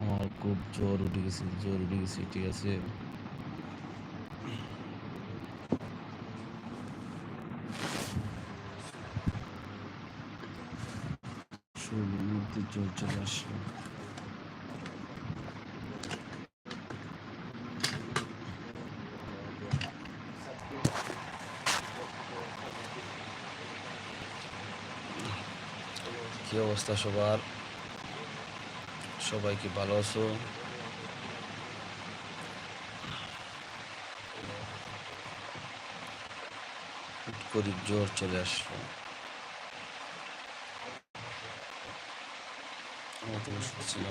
আমার খুব জ্বর উঠে গেছে, জ্বর উঠে গেছে, ঠিক আছে। জ্বর চলে আসলো। কি অবস্থা সবার? সবাই কি ভালো আছো? করি জোর চলে আসলো। আমার তো ওষুধ ছিল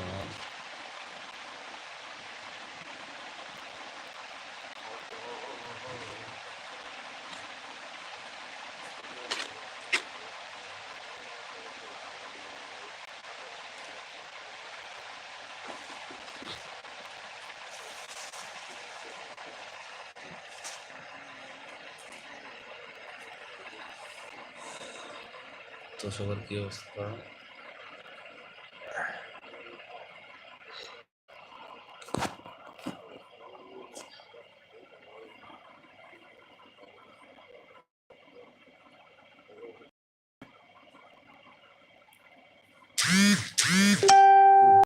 তো সবার কি অবস্থা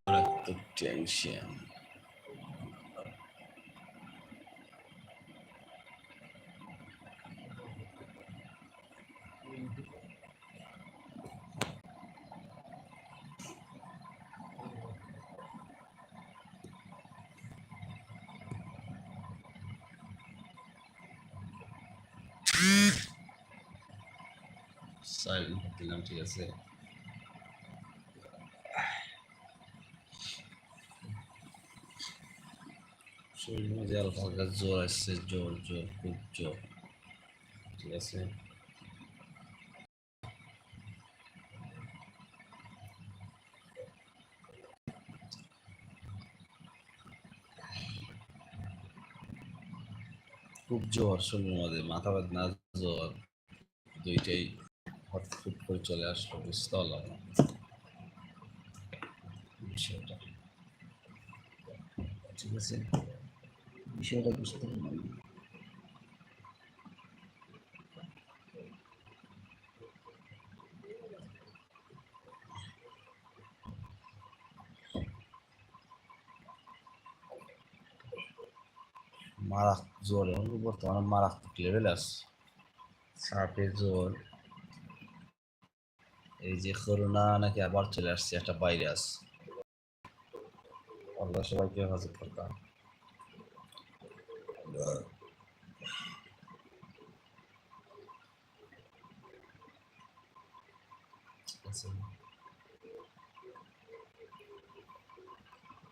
মারাত্মক টেনশন সাইলেন্ট দিলাম ঠিক আছে শরীরের মধ্যে হালকা হালকা জ্বর আসছে জ্বর জ্বর খুব জ্বর ঠিক আছে খুব জ্বর, শরীরের মধ্যে মাথা ব্যথা জ্বর, দুইটাই। হটফুট করে চলে আসলো বুঝতে পারলাম না ঠিক আছে? বিষয়টা বুঝতে পারলাম। মারাত্মক জ্বর, এখন বর্তমানে মারাত্মক লেভেল আছে। সাপে জ্বর। এই যে করোনা নাকি আবার চলে আসছে, একটা ভাইরাস। আল্লাহ সবাইকে হেফাজত করতাম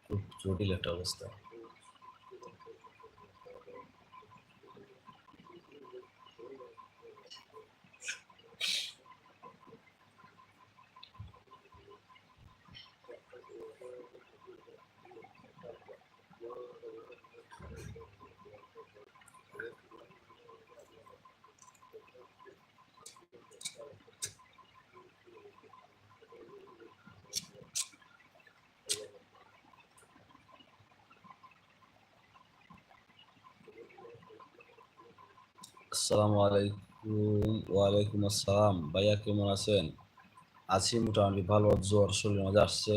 খুব জটিল একটা অবস্থা। আসসালামু আলাইকুম ওয়ালাইকুম আসসালাম ভাইয়া, কেমন আছেন? আছি মোটামুটি ভালো, জ্বর শরীরের মধ্যে আসছে।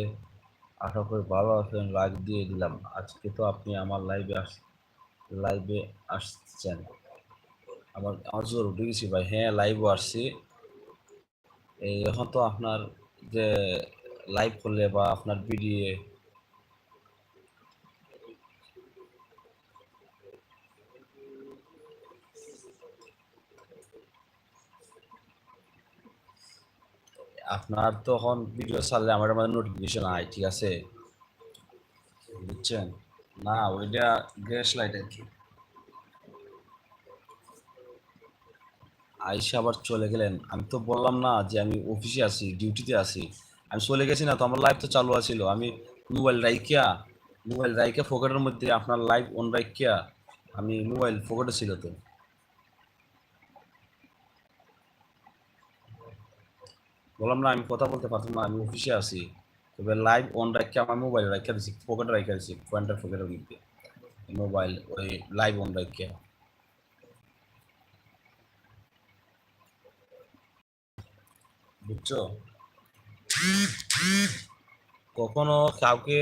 আশা করি ভালো আছেন, লাইভ দিয়ে দিলাম। আজকে তো আপনি আমার লাইভে আস, লাইভে আসছেন। আমার আমার জ্বর উঠে গেছি ভাই। হ্যাঁ লাইভও আসছি। এই এখন তো আপনার যে লাইভ করলে বা আপনার ভিডিও আপনার তখন ভিডিও ছাড়লে আমার মধ্যে নোটিফিকেশন আয়, ঠিক আছে? বুঝছেন? না, ওইটা গ্যাস লাইট আর কি। আইসা আবার চলে গেলেন। আমি তো বললাম না যে আমি অফিসে আছি ডিউটিতে আছি। আমি চলে গেছি না, তো আমার লাইভ তো চালু আছিল। আমি মোবাইল রাইকিয়া মোবাইল রাইকা ফোকেটের মধ্যে আপনার লাইভ অন রাইকিয়া আমি মোবাইল ফোকেটে ছিল তো। বললাম, না, আমি কথা বলতে পারতাম না, আমি অফিসে আছি। তবে লাইভ অন রাখি আমার মোবাইল রাখা দিছি পকেটে রাখা দিছি পয়েন্টার পকেটের মধ্যে মোবাইল ওই লাইভ অন রাখিয়া বুঝছ? কখনো কাউকে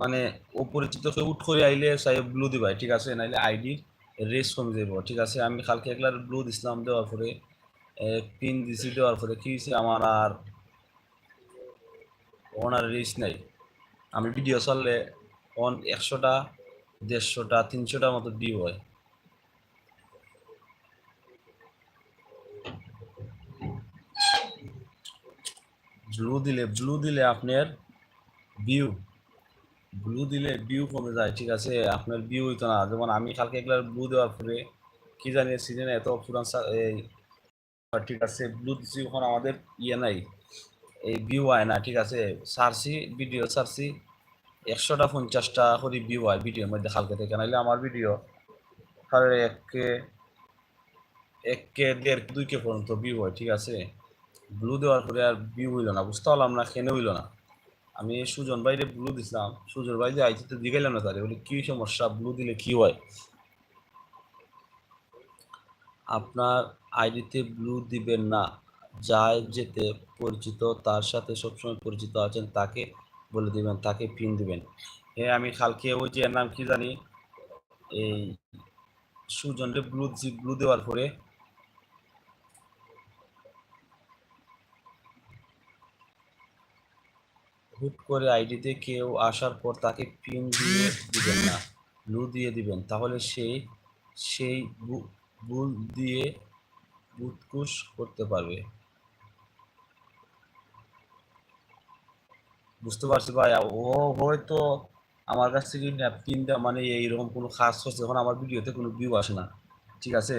মানে অপরিচিত কেউ উঠ করে আইলে সাই ব্লু দিবাই, ঠিক আছে? নাইলে আইডির রেস কমে যাব ঠিক আছে, আমি কালকে একলার ব্লু দিছিলাম দেওয়ার পরে। পিন দিছি দেওয়ার পরে কি হয়েছে আমার আর ওনার রেস নাই। আমি ভিডিও চাললে অন একশোটা, দেড়শোটা, তিনশোটার মতো ভিউ হয়। ব্লু দিলে ব্লু দিলে আপনার ভিউ ব্লু দিলে ভিউ কমে যায়, ঠিক আছে? আপনার ভিউ হইতো না। যেমন আমি কালকে এগুলার ব্লু দেওয়ার পরে কি জানি সিজনে এত পুরান ঠিক আছে ব্লু দিছি এখন আমাদের ইয়ে নাই। এই ভিউ হয় না, ঠিক আছে? সারছি ভিডিও সারছি একশোটা পঞ্চাশটা করে ভিউ হয় ভিডিওর মধ্যে কালকে থেকে। নাইলে আমার ভিডিও তাহলে এককে এককে দেড়, দুই কে পর্যন্ত ভিউ হয়, ঠিক আছে? ব্লু দেওয়ার পরে আর ভিউ হইল না, বুঝতে পারলাম না কেন হইল না। আমি সুজন বাইরে ব্লু দিছিলাম, সুজন বাইরে আইতে তো দিগাইলাম না তারে, বলি কি সমস্যা ব্লু দিলে কি হয়? আপনার আইডিতে ব্লু দিবেন না। যায় যেতে পরিচিত, তার সাথে সবসময় পরিচিত আছেন, তাকে বলে দিবেন, তাকে পিন দিবেন। হ্যাঁ আমি কালকে ওই যে নাম কি জানি? এই সুজনরে ব্লু ব্লু দেওয়ার পরে হুট করে আইডিতে কেউ আসার পর তাকে পিন দিয়ে দিবেন না। ব্লু দিয়ে দিবেন। তাহলে সেই সেই ভুল দিয়ে বুৎকুশ করতে পারবে। বুঝতে পারছি ভাই, ও হয়তো আমার কাছ থেকে ন্যাপকিনটা মানে এইরকম কোনো কাজ করছে যখন আমার ভিডিওতে কোনো ভিউ আসে না, ঠিক আছে?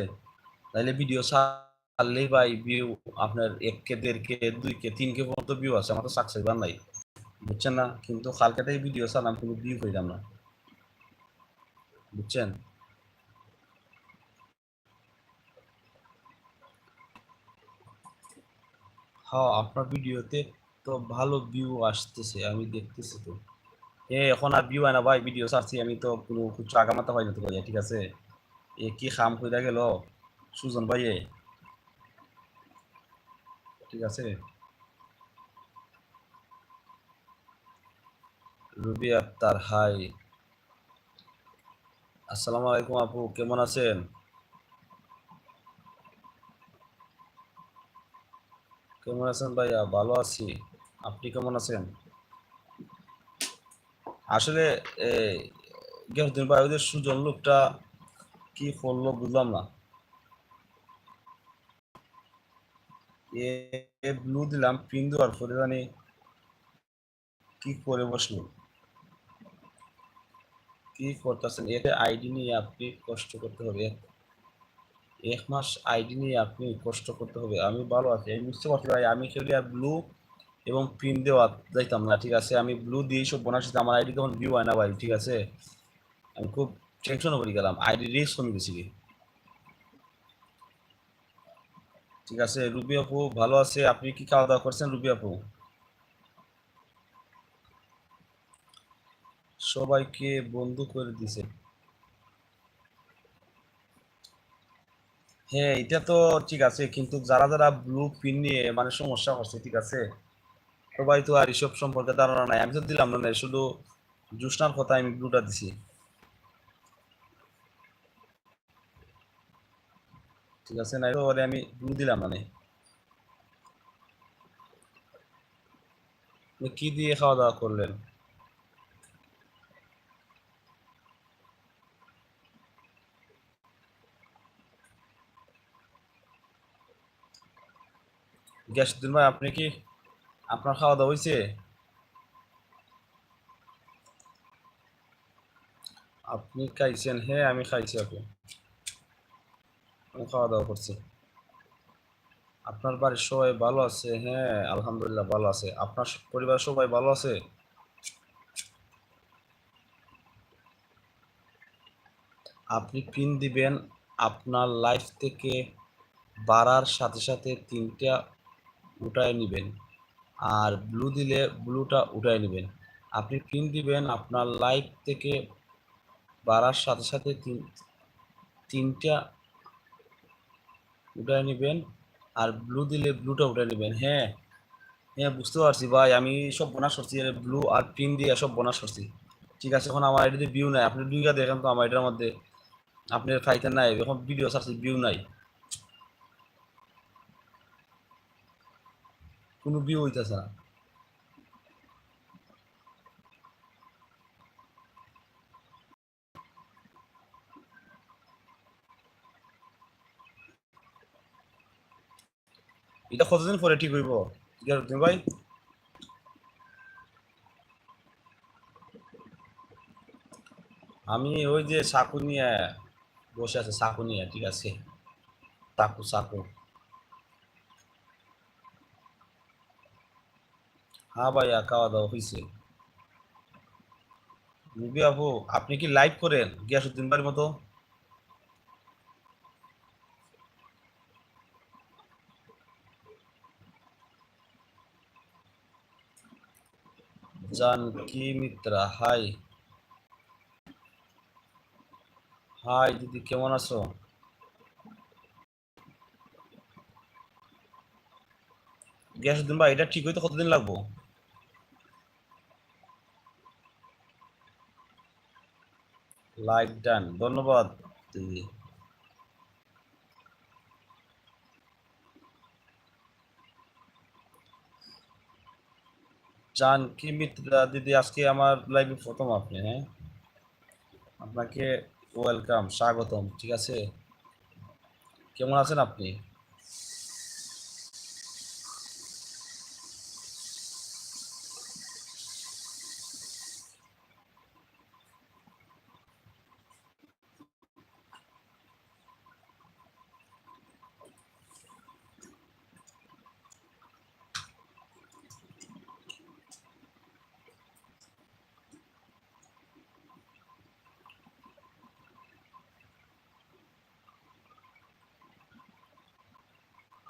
তাইলে ভিডিও ছাড়লেই ভাই ভিউ আপনার এক কে দেড় কে দুই কে তিন কে পর্যন্ত ভিউ আছে আমার তো সাকসেস বার নাই, বুঝছেন না? কিন্তু কালকাতায় ভিডিও ছাড়লাম কোনো ভিউ পেলাম না, বুঝছেন? হ্যাঁ আপনার ভিডিওতে তো ভালো ভিউ আসতেছে, আমি দেখতেছি তো। এ, এখন আর ভিউ হয় না ভাই ভিডিও ছাড়ছি, আমি তো কোনো কিছু আগামাতা পাই না তো ভাই ঠিক আছে? এ, কি খাম কইরা গেল? সুজন ভাই ঠিক আছে? রুবি আক্তার হাই আসসালামু আলাইকুম আপু, কেমন আছেন? কেমন আছেন ভাইয়া? ভালো আছি। আপনি কেমন আছেন? আসলে গেহদিন ভাই ওদের সুজন লোকটা কি করল বুঝলাম না। এ ব্লু দিলাম পিন দেওয়ার পরে জানি কি করে বসল। কি করতেছেন? এতে আইডি নিয়ে আপনি কষ্ট করতে হবে। এক মাস আইডি নিয়ে আপনি কষ্ট করতে হবে। আমি ভালো আছি, আমি বুঝতে পারছি ভাই, আমি খেলি আর ব্লু এবং পিন দেওয়া যাইতাম না, ঠিক আছে? আমি ব্লু দিয়েই সব বোনাস আমার আইডি তখন ভিউ হয় না ভাই, ঠিক আছে? আমি খুব টেনশনও করে গেলাম আইডি রিস্ক কমে গেছি ঠিক আছে, রুবি আপু ভালো আছে, আপনি কি খাওয়া দাওয়া করছেন রুবি আপু? সবাইকে বন্ধু করে দিছে। হ্যাঁ এটা তো ঠিক আছে, কিন্তু যারা যারা ব্লু পিন নিয়ে মানে সমস্যা হচ্ছে ঠিক আছে? সবাই তো আর এসব সম্পর্কে ধারণা নাই। আমি তো দিলাম না শুধু জুসনার কথা আমি ব্লুটা দিছি। ঠিক আছে না আমি ব্লু দিলাম মানে। কি দিয়ে খাওয়া দাওয়া করলেন? গ্যাসুদ্দিন ভাই, আপনি কি আপনার খাওয়া দাওয়া হয়েছে আপনি খাইছেন হ্যাঁ আমি খাইছি আপনি আমি খাওয়া দাওয়া করছি। আপনার বাড়ির সবাই ভালো আছে? হ্যাঁ আলহামদুলিল্লাহ ভালো আছে। আপনার পরিবার সবাই ভালো আছে? আপনি পিন দিবেন, আপনার লাইফ থেকে বাড়ার সাথে সাথে তিনটা উঠায় নেবেন। আর ব্লু দিলে ব্লুটা উঠায় নেবেন। আপনি পিন দিবেন, আপনার লাইভ থেকে বাড়ার সাথে সাথে তিন, তিনটা উঠায় নেবেন। আর ব্লু দিলে ব্লুটা উঠাই নেবেন। হ্যাঁ হ্যাঁ বুঝতে পারছি ভাই। আমি সব বোনাস করছি। ব্লু আর পিন দিয়ে সব বোনাস করছি। ঠিক আছে, এখন আমার আইডিতে ভিউ নাই। আপনি দুইটা দেখেন তো আমার এটার মধ্যে। আপনার ফাইতে নাই। এখন ভিডিও ছাড়ছি ভিউ নাই। কোনো ভিউ হইতেছে না। এটা কতদিন পরে ঠিক হইব? তুমি ভাই? আমি ওই যে চাকু নিয়ে বসে আছে, চাকু নিয়ে, ঠিক আছে। চাকু চাকু। হ্যাঁ ভাইয়া খাওয়া দাওয়া হয়েছে রুবি আপু, আপনি কি লাইভ করেন? গিয়াসুদ্দিন বাড়ির মতো? জানকি মিত্রা হাই হাই দিদি, কেমন আছো? গিয়াসুদ্দিন ভাই, এটা ঠিক হইতে কতদিন লাগবো? লাইক ডান, ধন্যবাদ। দিদি জানকি মিত্রা দিদি, আজকে আমার লাইভে প্রথম আপনি হ্যাঁ? আপনাকে ওয়েলকাম স্বাগতম, ঠিক আছে? কেমন আছেন আপনি?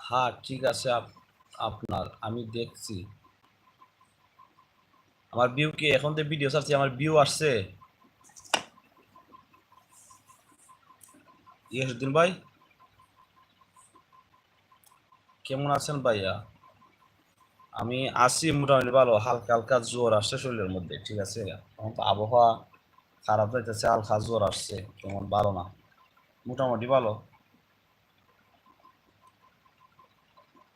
হ্যাঁ ঠিক আছে আপনার, আমি দেখছি। আমার ভিউ কি? এখন তো ভিডিও ছাড়ছি, আমার ভিউ আসছে। ইয়াসুদ্দিন ভাই? কেমন আছেন ভাইয়া? আমি আছি মোটামুটি ভালো, হালকা হালকা জ্বর আসছে শরীরের মধ্যে, ঠিক আছে? এখন তো আবহাওয়া খারাপ যাইতেছে, হালকা জ্বর আসছে কেমন ভালো না। মোটামুটি ভালো।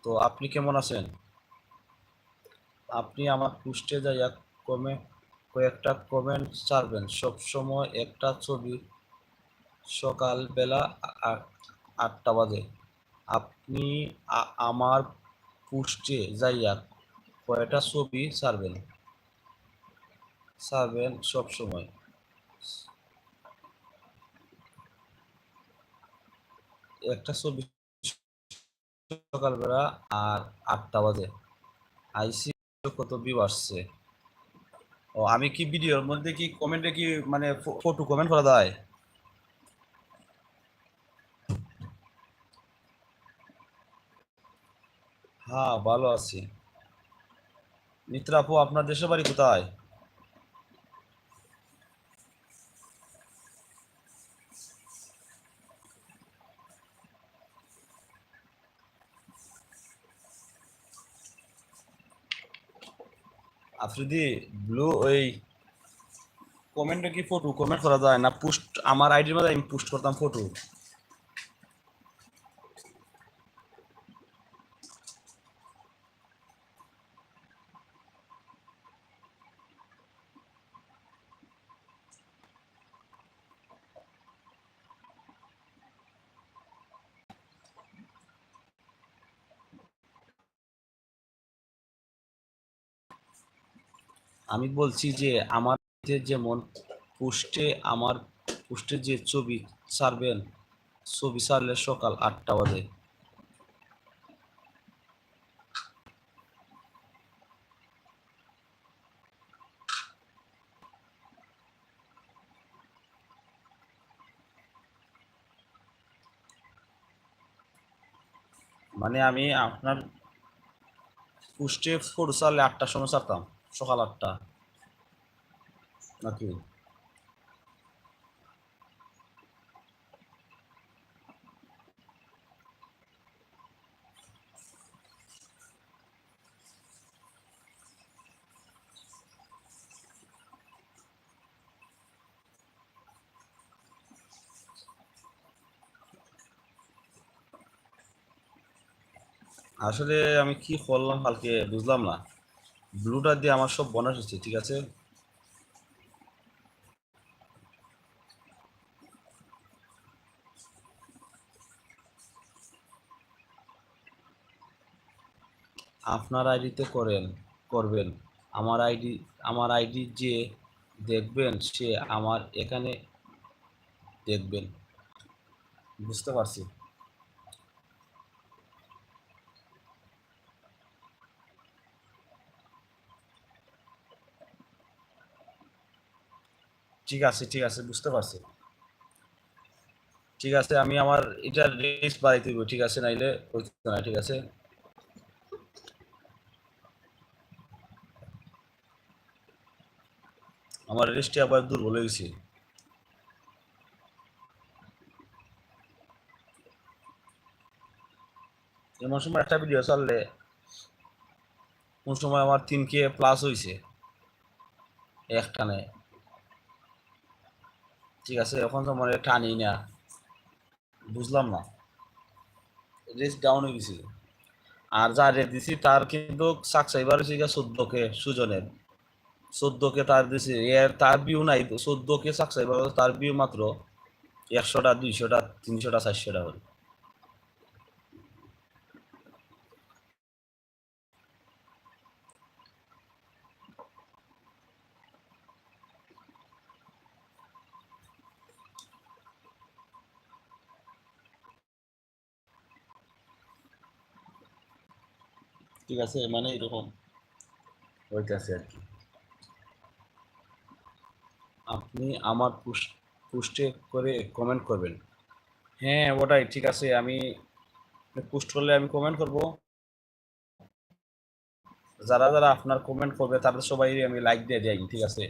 তো আপনি কেমন আছেন? আপনি আমার পুষ্টে যাইয়া কমে কয়েকটা কমেন্ট ছাড়বেন। সবসময় একটা ছবি সকালবেলা আটটা বাজে। আপনি আমার পুষ্টে যাইয়া কয়টা ছবি ছাড়বেন। ছাড়বেন সবসময়। একটা ছবি সকালবেলা আর আটটা বাজে। আইসি কত ভিউ আসছে? ও, আমি কি ভিডিওর মধ্যে কি কমেন্টে কি মানে ফটো কমেন্ট করা যায়? হ্যাঁ ভালো আছি। মিত্রা আপু আপনার দেশের বাড়ি কোথায়? আফ্রিদি ব্লু ওই কমেন্টে কি ফটো কমেন্ট করা যায় না? পোস্ট আমার আইডির মধ্যে আমি পোস্ট করতাম ফটো আমি বলছি যে, আমার যেমন পোস্টে আমার পোস্টে যে ছবি ছাড়বেন, ছবি ছাড়লে সকাল আটটা বাজে। মানে আমি আপনার পুষ্টে ফোর সারলে আটটার সময় সারতাম সকাল আটটা। নাকি? আসলে আমি কি করলাম কালকে বুঝলাম না। ব্লুটা দিয়ে আমার সব বোনাস হচ্ছে, ঠিক আছে? আপনার আইডিতে করেন, করবেন। আমার আইডি আমার আইডি যে দেখবেন, সে আমার এখানে দেখবেন। বুঝতে পারছি? ঠিক আছে ঠিক আছে, বুঝতে পারছি। ঠিক আছে, আমি আমার এটা রেস বাড়াইতে দিব, ঠিক আছে, নাইলে হইতো না, ঠিক আছে? আমার রেস্টে আবার দুর্বল হয়ে গেছি। এমন সময় একটা ভিডিও চাললে কোন সময় আমার তিন কে প্লাস হয়েছে একটানে। ঠিক আছে, এখন তো মনে টানি না। বুঝলাম না। রেস ডাউন হয়ে গেছিল আর যা রেট দিছি, তার কিন্তু সাকসাইবার হয়েছে গিয়ে চোদ্দ কে সুজনের। চোদ্দ কে তার দিছি এর তার বিউ নাই। চোদ্দ কে সাকসাইবার তার বিউ মাত্র একশোটা, দুইশোটা, তিনশোটা, চারশোটা হল ঠিক আছে মানে এরকম। হইতেছে আর কি। আপনি আমার পোস্টে করে কমেন্ট করবেন। হ্যাঁ ওটাই ঠিক আছে আমি পোস্ট করলে আমি কমেন্ট করব। যারা যারা আপনার কমেন্ট করবে তাদের সবাই আমি লাইক দিয়ে দেয় ঠিক আছে।